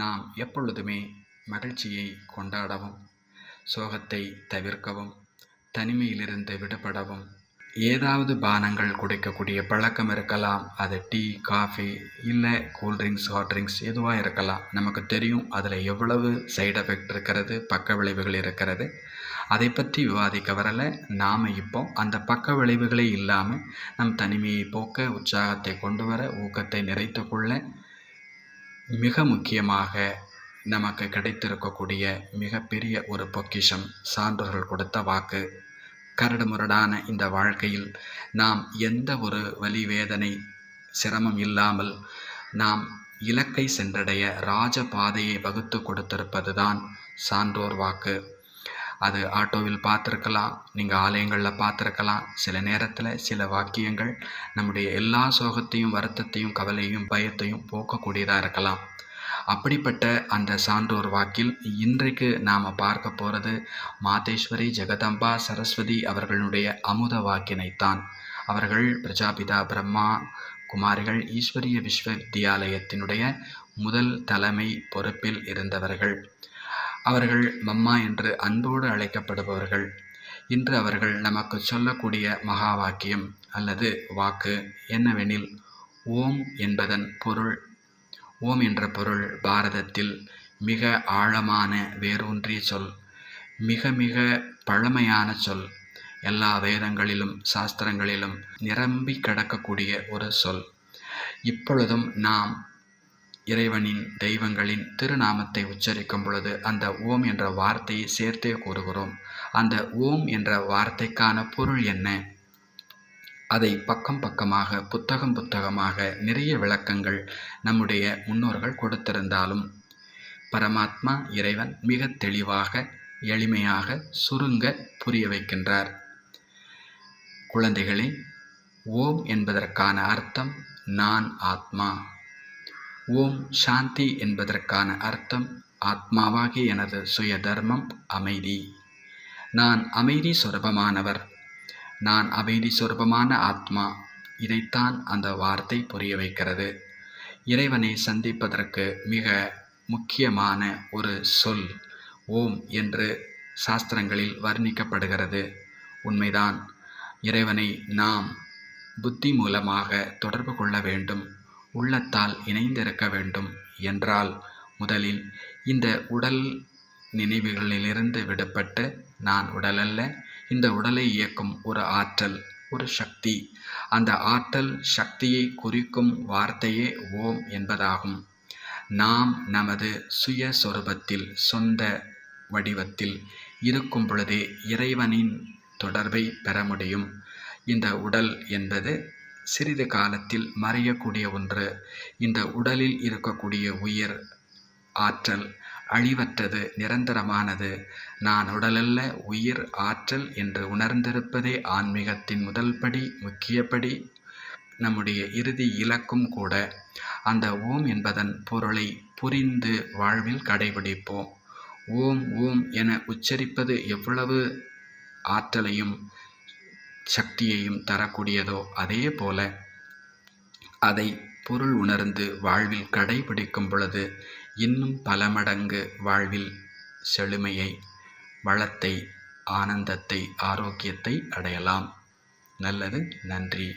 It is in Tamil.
நாம் எப்பொழுதுமே மகிழ்ச்சியை கொண்டாடவும் சோகத்தை தவிர்க்கவும் தனிமையிலிருந்து விடுபடவும் ஏதாவது பானங்கள் குடிக்கக்கூடிய பழக்கம் இருக்கலாம். அது டீ காஃபி இல்லை கூல்ட்ரிங்க்ஸ் ஹாட் ட்ரிங்க்ஸ் எதுவாக இருக்கலாம். நமக்கு தெரியும் அதில் எவ்வளவு சைடு எஃபெக்ட் இருக்கிறது பக்க விளைவுகள் இருக்கிறது. அதை பற்றி விவாதிக்க வரல. நாம் இப்போ அந்த பக்க விளைவுகளே இல்லாமல் நம் தனிமையை போக்க உற்சாகத்தை கொண்டு வர ஊக்கத்தை நிறைத்து கொள்ள மிக முக்கியமாக நமக்கு கிடைத்திருக்கக்கூடிய மிகப்பெரிய ஒரு பொக்கிஷம் சான்றோர்கள் கொடுத்த வாக்கு. கரடுமுரடான இந்த வாழ்க்கையில் நாம் எந்த ஒரு வலி வேதனை சிரமம் இல்லாமல் நாம் இலக்கை சென்றடைய ராஜபாதையை வகுத்து கொடுத்திருப்பது தான் சான்றோர் வாக்கு. அது ஆட்டோவில் பார்த்துருக்கலாம் நீங்கள் ஆலயங்களில் பார்த்துருக்கலாம். சில நேரத்தில் சில வாக்கியங்கள் நம்முடைய எல்லா சோகத்தையும் வருத்தத்தையும் கவலையும் பயத்தையும் போக்கக்கூடியதாக இருக்கலாம். அப்படிப்பட்ட அந்த சான்றோர் வாக்கில் இன்றைக்கு நாம் பார்க்க போகிறது மாதேஸ்வரி ஜெகதம்பா சரஸ்வதி அவர்களுடைய அமுத வாக்கினைத்தான். அவர்கள் பிரஜாபிதா பிரம்மா குமாரிகள் ஈஸ்வரிய விஸ்வவித்யாலயத்தினுடைய முதல் தலைமை பொறுப்பில் இருந்தவர்கள். அவர்கள் மம்மா என்று அன்போடு அழைக்கப்படுபவர்கள். இன்று அவர்கள் நமக்கு சொல்லக்கூடிய மகா வாக்கியம் அல்லது வாக்கு என்னவெனில் ஓம் என்பதன் பொருள் ஓம் என்ற பொருள் பாரதத்தில் மிக ஆழமான வேரூன்றிய சொல் மிக மிக பழமையான சொல் எல்லா வேதங்களிலும் சாஸ்திரங்களிலும் நிரம்பி கிடக்கக்கூடிய ஒரு சொல். இப்பொழுதும் நாம் இறைவனின் தெய்வங்களின் திருநாமத்தை உச்சரிக்கும் பொழுது அந்த ஓம் என்ற வார்த்தையை சேர்த்தே கூறுகிறோம். அந்த ஓம் என்ற வார்த்தைக்கான பொருள் என்ன? அதை பக்கம் பக்கமாக புத்தகம் புத்தகமாக நிறைய விளக்கங்கள் நம்முடைய முன்னோர்கள் கொடுத்திருந்தாலும் பரமாத்மா இறைவன் மிக தெளிவாக எளிமையாக சுருங்க புரிய வைக்கின்றார். குழந்தைகளே ஓம் என்பதற்கான அர்த்தம் நான் ஆத்மா. ஓம் சாந்தி என்பதற்கான அர்த்தம் ஆத்மாவாகி எனது சுய தர்மம் அமைதி. நான் அமைதி சொரபமானவர். நான் அமைதி சொரபமான ஆத்மா. இதைத்தான் அந்த வார்த்தை புரிய வைக்கிறது. இறைவனை சந்திப்பதற்கு மிக முக்கியமான ஒரு சொல் ஓம் என்று சாஸ்திரங்களில் வர்ணிக்கப்படுகிறது. உண்மைதான். இறைவனை நாம் புத்தி மூலமாக தொடர்பு கொள்ள வேண்டும். உள்ளத்தால் இணைந்திருக்க வேண்டும் என்றால் முதலில் இந்த உடல் நினைவுகளிலிருந்து விடுபட்டு நான் உடலல்ல இந்த உடலை இயக்கும் ஒரு ஆற்றல் ஒரு சக்தி. அந்த ஆற்றல் சக்தியை குறிக்கும் வார்த்தையே ஓம் என்பதாகும். நாம் நமது சுய சொரூபத்தில் சொந்த வடிவத்தில் இருக்கும் பொழுதே இறைவனின் தொடர்பை பெற முடியும். இந்த உடல் என்பது சிறிது காலத்தில் மறையக்கூடிய ஒன்று. இந்த உடலில் இருக்கக்கூடிய உயிர் ஆற்றல் அழிவற்றது நிரந்தரமானது. நான் உடலல்ல உயிர் ஆற்றல் என்று உணர்ந்திருப்பதே ஆன்மீகத்தின் முதல் படி முக்கியப்படி நம்முடைய இறுதி இலக்கும் கூட. அந்த ஓம் என்பதன் பொருளை புரிந்து வாழ்வில் கடைபிடிப்போம். ஓம் ஓம் என உச்சரிப்பது எவ்வளவு ஆற்றலையும் சக்தியையும் தரக்கூடியதோ அதே போல அதை பொருள் உணர்ந்து வாழ்வில் கடைபிடிக்கும் பொழுது இன்னும் பல மடங்கு வாழ்வில் செழுமையை வளத்தை ஆனந்தத்தை ஆரோக்கியத்தை அடையலாம். நல்லது நன்றி.